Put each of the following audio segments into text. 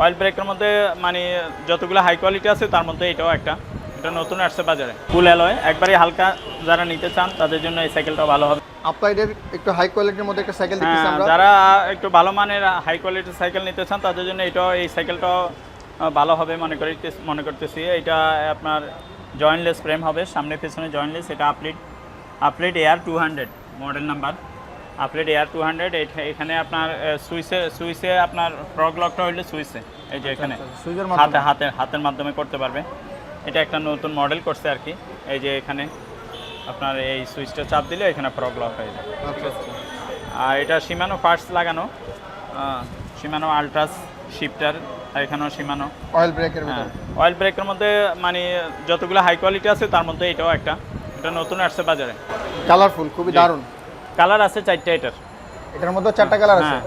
Oil ব্রেকের মধ্যে মানে যতগুলো হাই কোয়ালিটি আছে তার মধ্যে এটাও একটা। এটা নতুন আসছে বাজারে। ফুল অ্যালয় একবারই হালকা যারা নিতে চান তাদের জন্য এই সাইকেলটা ভালো হবে। আপলাইডের একটু হাই কোয়ালিটির মধ্যে একটা সাইকেল দেখতেছি হ্যাঁ, আমরা। যারা একটু ভালো মানের হাই কোয়ালিটির সাইকেল নিতে চান তাদের জন্য এটাও এই সাইকেলটাও আহ, ভালো হবে মনে করি মনে করতেছি। এটা আপনার জয়েন্টলেস ফ্রেম হবে সামনে পেছনে জয়েন্টলেস এটা আপলিট আপলিট air two hundred model number আপলিট air two hundred এখানে আপনার সুইসে সুইসে আপনার ফ্রগ লকটা হইলে সুইসে এই যে এখানে। হাতে হাতে হাতের মাধ্যমে করতে পারবে। এটা একটা নতুন মডেল করছে আর কি। এই যে এখানে আপনার এই সুইচটা চাপ দিলে এখানে ফ্রগ লক হয়ে যায়। আচ্ছা আচ্ছা আর এটা সীমানো পার্টস লাগানো। সীমানো আলট্রাস শিফটার এখানেও সীমানো অয়েল ব্রেকের হ্যাঁ অয়েল ব্রেকের মধ্যে মানে যতগুলো হাই কোয়ালিটি আছে তার মধ্যে এটাও একটা। এটা নতুন আসছে বাজারে। কালারফুল খুবই। দারুণ। কালার আছে চারটে এটার। এটার মধ্যে চারটা কালার আছে? হ্যাঁ।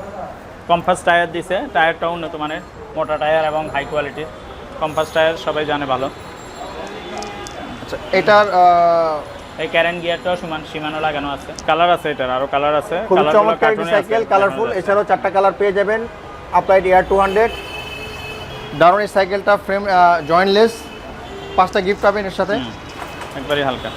কম্পাস টায়ার দিছে। টায়ারটাও উন্নত মানের মোটা টায়ার এবং হাই কোয়ালিটির কম্পাস টায়ার সবাই জানে ভালো। আচ্ছা এটার এই ক্যারেন গিয়ারটাও সমান সীমানো লাগানো আছে। কালার আছে এটার আরও কালার আছে। চমৎকার একটি সাইকেল কালারফুল এছাড়াও চারটা কালার পেয়ে যাবেন। আপলাইড এয়ার টু হান্ড্রেড দারুণ এই সাইকেলটা ফ্রেম জয়েন্টলেস পাঁচটা গিফট পাবেন এর সাথে। একবারই হালকা।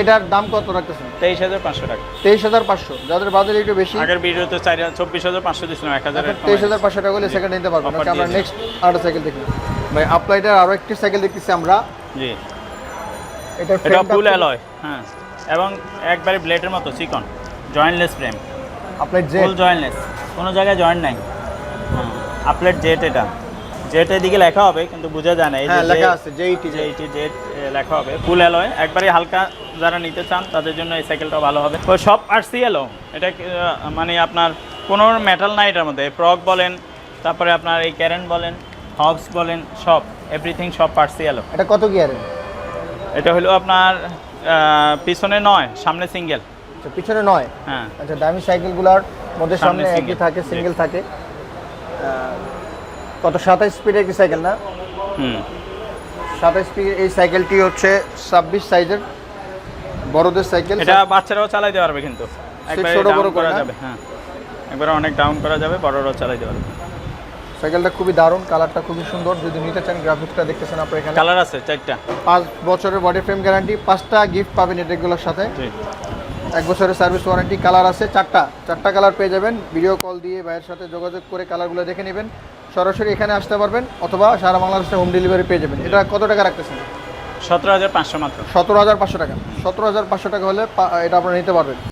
এটার দাম কত রাখতেছেন? তেইশ হাজার পাঁচশো টাকা। তেইশ হাজার পাঁচশো। যাদের বাজারে একটু বেশি আগের ভিডিওতে চার চব্বিশ হাজার পাঁচশো দিয়েছিলাম এক হাজার তেইশ হাজার পাঁচশো টাকা হলে সেকেন্ড নিতে Offer আমরা নেক্সট আরেকটা সাইকেল দেখি। ভাই আপলাইডের আরও একটি সাইকেল দেখতেছি আমরা। জি। এটার এটা ফুল অ্যালয় হ্যাঁ। এবং একবারে ব্লেডের মতো চিকন jointless frame applied Z full jointless কোনো জায়গায় জয়েন্ট নাই। হ্যাঁ আপলেট জেট এটা। জেটের দিকে লেখা হবে কিন্তু বোঝা যায় না এই হ্যাঁ যে লেখা আছে জেইটি যে এইটি জেট লেখা হবে। ফুল অ্যালয় একবারে হালকা যারা নিতে চান তাদের জন্য এই সাইকেলটা ভালো হবে। তো সব এলো এটা মানে আপনার কোনো মেটাল নাই এটার মধ্যে ফ্রক বলেন তারপরে আপনার এই ক্যারেন বলেন হবস বলেন সব এভরিথিং সব পার্সি এলো এটা কত গিয়ারের এটা হলো আপনার পিছনে নয় সামনে সিঙ্গেল আচ্ছা পিছনে নয়? হ্যাঁ। আচ্ছা দামি সাইকেলগুলোর মধ্যে সামনে একই থাকে সিঙ্গেল থাকে। কত সাতাইশ স্পিডের কি সাইকেল না? হুম। সাতাইশ স্পিডের এই সাইকেলটি হচ্ছে ছাব্বিশ সাইজের বড়দের সাইকেল এটা বাচ্চারাও চালাইতে পারবে কিন্তু। একবারে ছোট বড় ডাউন করা যাবে হ্যাঁ। একবারে অনেক ডাউন করা যাবে বড়রাও চালাইতে পারবে। সাইকেলটা খুবই দারুণ কালারটা খুবই সুন্দর। যদি নিতে চান গ্রাফিক্সটা দেখতেছেন আপনার এখানে। কালার আছে চারটা। পাঁচ বছরের বডি ফ্রেম গ্যারান্টি পাঁচটা গিফট পাবেন এটাগুলোর সাথে। জি। এক বছরের সার্ভিস ওয়ারেন্টি কালার আছে চারটা। চারটা কালার পেয়ে যাবেন। ভিডিও কল দিয়ে ভাইয়ের সাথে যোগাযোগ করে কালারগুলো দেখে নেবেন। সরাসরি এখানে আসতে পারবেন অথবা সারা বাংলাদেশে হোম ডেলিভারি পেয়ে যাবেন। এটা কত টাকা রাখতেছেন? সতেরো হাজার পাঁচশো মাত্র। সতেরো হাজার পাঁচশো টাকা। সতেরো হাজার পাঁচশো টাকা হলে এটা আপনারা নিতে পারবেন।